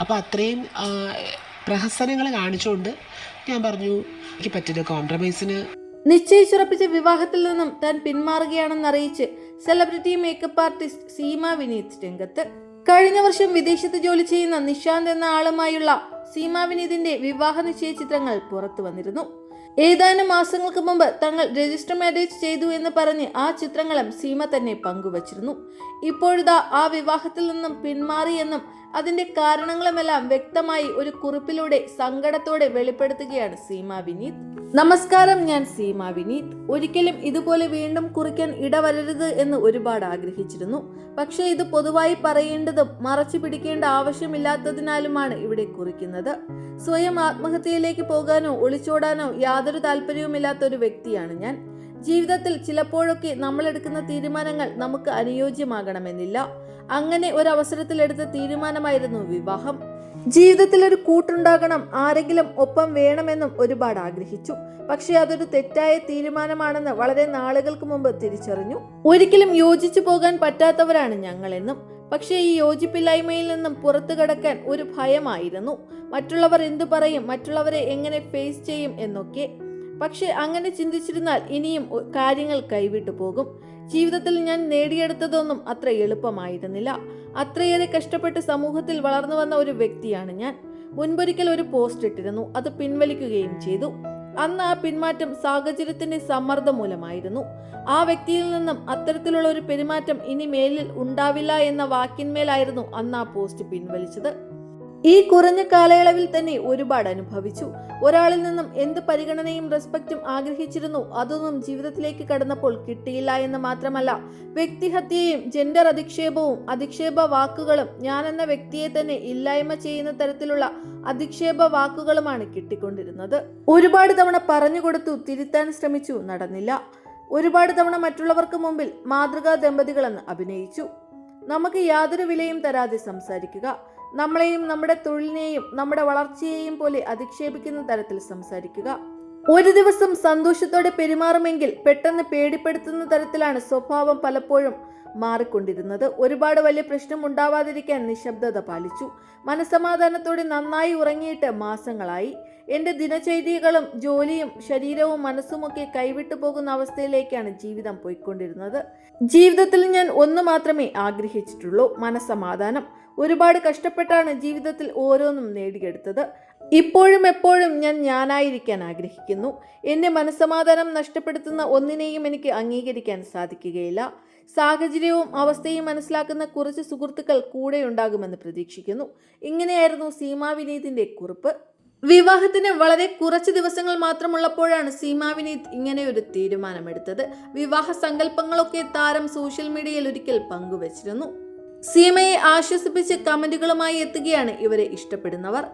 അപ്പോൾ അത്രയും പ്രഹസനങ്ങൾ കാണിച്ചുകൊണ്ട് ഞാൻ പറഞ്ഞു എനിക്ക് പറ്റില്ല കോംപ്രമൈസിന് നിശ്ചയിച്ചുറപ്പിച്ച വിവാഹത്തിൽ നിന്നും താൻ പിന്മാറുകയാണെന്നറിയിച്ച് celebrity makeup artist Seema Vineeth രംഗത്ത്. കഴിഞ്ഞ വർഷം വിദേശത്ത് ജോലി ചെയ്യുന്ന നിശാന്ത് എന്ന ആളുമായുള്ള സീമ വിനീതിന്റെ വിവാഹ നിശ്ചയ ചിത്രങ്ങൾ പുറത്തു വന്നിരുന്നു. ഏതാനും മാസങ്ങൾക്ക് മുമ്പ് തങ്ങൾ രജിസ്റ്റർ മാരേജ് ചെയ്തു എന്ന് പറഞ്ഞ് ആ ചിത്രങ്ങളും സീമ തന്നെ പങ്കുവച്ചിരുന്നു. ഇപ്പോഴിതാ ആ വിവാഹത്തിൽ നിന്നും പിന്മാറിയെന്നും അതിന്റെ കാരണങ്ങളുമെല്ലാം വ്യക്തമായി ഒരു കുറിപ്പിലൂടെ സങ്കടത്തോടെ വെളിപ്പെടുത്തുകയാണ് സീമ വിനീത്. നമസ്കാരം ഞാൻ സീമ വിനീത്. ഒരിക്കലും ഇതുപോലെ വീണ്ടും കുറിക്കാൻ ഇടവരരുത് എന്ന് ഒരുപാട് ആഗ്രഹിച്ചിരുന്നു. പക്ഷേ ഇത് പൊതുവായി പറയേണ്ടതും മറച്ചു പിടിക്കേണ്ട ആവശ്യമില്ലാത്തതിനാലുമാണ് ഇവിടെ കുറിക്കുന്നത്. സ്വയം ആത്മഹത്യയിലേക്ക് പോകാനോ ഒളിച്ചോടാനോ യാതൊരു താല്പര്യവുമില്ലാത്ത ഒരു വ്യക്തിയാണ് ഞാൻ. ജീവിതത്തിൽ ചിലപ്പോഴൊക്കെ നമ്മൾ എടുക്കുന്ന തീരുമാനങ്ങൾ നമുക്ക് അനുയോജ്യമാകണമെന്നില്ല. അങ്ങനെ ഒരു അവസരത്തിൽ എടുത്ത തീരുമാനമായിരുന്നു വിവാഹം. ജീവിതത്തിൽ ഒരു കൂട്ടുണ്ടാകണം ആരെങ്കിലും ഒപ്പം വേണമെന്നും ഒരുപാട് ആഗ്രഹിച്ചു. പക്ഷേ അതൊരു തെറ്റായ തീരുമാനമാണെന്ന് വളരെ നാളുകൾക്ക് മുമ്പ് തിരിച്ചറിഞ്ഞു. ഒരിക്കലും യോജിച്ചു പോകാൻ പറ്റാത്തവരാണ് ഞങ്ങളെന്നും പക്ഷേ ഈ യോജിപ്പില്ലായ്മയിൽ നിന്നും പുറത്തു കടക്കാൻ ഒരു ഭയമായിരുന്നു. മറ്റുള്ളവർ എന്തു പറയും മറ്റുള്ളവരെ എങ്ങനെ ഫേസ് ചെയ്യും എന്നൊക്കെ പക്ഷെ അങ്ങനെ ചിന്തിച്ചിരുന്നാൽ ഇനിയും കാര്യങ്ങൾ കൈവിട്ടു പോകും. ജീവിതത്തിൽ ഞാൻ നേടിയെടുത്തതൊന്നും അത്ര എളുപ്പമായിരുന്നില്ല. അത്രയേറെ കഷ്ടപ്പെട്ട് സമൂഹത്തിൽ വളർന്നു വന്ന ഒരു വ്യക്തിയാണ് ഞാൻ. മുൻപൊരിക്കൽ ഒരു പോസ്റ്റ് ഇട്ടിരുന്നു. അത് പിൻവലിക്കുകയും ചെയ്തു. അന്ന് ആ പിന്മാറ്റം സാഹചര്യത്തിന്റെ സമ്മർദ്ദം മൂലമായിരുന്നു. ആ വ്യക്തിയിൽ നിന്നും അത്തരത്തിലുള്ള ഒരു പെരുമാറ്റം ഇനി മേലിൽ ഉണ്ടാവില്ല എന്ന വാക്കിന്മേലായിരുന്നു അന്ന് ആ പോസ്റ്റ് പിൻവലിച്ചത്. ഈ കുറഞ്ഞ കാലയളവിൽ തന്നെ ഒരുപാട് അനുഭവിച്ചു. ഒരാളിൽ നിന്നും എന്ത് പരിഗണനയും റെസ്പെക്റ്റും ആഗ്രഹിച്ചിരുന്നു അതൊന്നും ജീവിതത്തിലേക്ക് കടന്നപ്പോൾ കിട്ടിയില്ല എന്ന് മാത്രമല്ല വ്യക്തിഹത്യയും ജെൻഡർ അധിക്ഷേപവും അധിക്ഷേപ വാക്കുകളും ഞാൻ എന്ന വ്യക്തിയെ തന്നെ ഇല്ലായ്മ ചെയ്യുന്ന തരത്തിലുള്ള അധിക്ഷേപ വാക്കുകളുമാണ് കിട്ടിക്കൊണ്ടിരുന്നത്. ഒരുപാട് തവണ പറഞ്ഞു കൊടുത്തു തിരുത്താൻ ശ്രമിച്ചു നടന്നില്ല. ഒരുപാട് തവണ മറ്റുള്ളവർക്ക് മുമ്പിൽ മാതൃകാ ദമ്പതികളെന്ന് അഭിനയിച്ചു. നമുക്ക് യാതൊരു വിലയും തരാതെ സംസാരിക്കുക. നമ്മളെയും നമ്മുടെ തൊഴിലിനെയും നമ്മുടെ വളർച്ചയെയും പോലെ അധിക്ഷേപിക്കുന്ന തരത്തിൽ സംസാരിക്കുക. ഒരു ദിവസം സന്തോഷത്തോടെ പെരുമാറുമെങ്കിൽ പെട്ടെന്ന് പേടിപ്പെടുത്തുന്ന തരത്തിലാണ് സ്വഭാവം പലപ്പോഴും മാറിക്കൊണ്ടിരുന്നത്. ഒരുപാട് വലിയ പ്രശ്നം ഉണ്ടാവാതിരിക്കാൻ നിശബ്ദത പാലിച്ചു. മനസമാധാനത്തോടെ നന്നായി ഉറങ്ങിയിട്ട് മാസങ്ങളായി. എന്റെ ദിനചര്യകളും ജോലിയും ശരീരവും മനസ്സുമൊക്കെ കൈവിട്ടു പോകുന്ന അവസ്ഥയിലേക്കാണ് ജീവിതം പോയിക്കൊണ്ടിരുന്നത്. ജീവിതത്തിൽ ഞാൻ ഒന്ന് മാത്രമേ ആഗ്രഹിച്ചിട്ടുള്ളൂ. മനസ്സമാധാനം. ഒരുപാട് കഷ്ടപ്പെട്ടാണ് ജീവിതത്തിൽ ഓരോന്നും നേടിയെടുത്തത്. ഇപ്പോഴും എപ്പോഴും ഞാൻ ഞാനായിരിക്കാൻ ആഗ്രഹിക്കുന്നു. എന്റെ മനസ്സമാധാനം നഷ്ടപ്പെടുത്തുന്ന ഒന്നിനെയും എനിക്ക് അംഗീകരിക്കാൻ സാധിക്കുകയില്ല. സാഹചര്യവും അവസ്ഥയും മനസ്സിലാക്കുന്ന കുറച്ച് സുഹൃത്തുക്കൾ കൂടെയുണ്ടാകുമെന്ന് പ്രതീക്ഷിക്കുന്നു. ഇങ്ങനെയായിരുന്നു സീമാ വിനീതിന്റെ കുറിപ്പ്. വിവാഹത്തിന് വളരെ കുറച്ച് ദിവസങ്ങൾ മാത്രമുള്ളപ്പോഴാണ് സീമാ വിനീത് ഒരു തീരുമാനമെടുത്തത്. വിവാഹ സങ്കല്പങ്ങളൊക്കെ താരം സോഷ്യൽ മീഡിയയിൽ ഒരിക്കൽ പങ്കുവച്ചിരുന്നു. സീമയെ ആശ്വസിപ്പിച്ച് കമന്റുകളുമായി എത്തുകയാണ് ഇവരെ ഇഷ്ടപ്പെടുന്നവർ.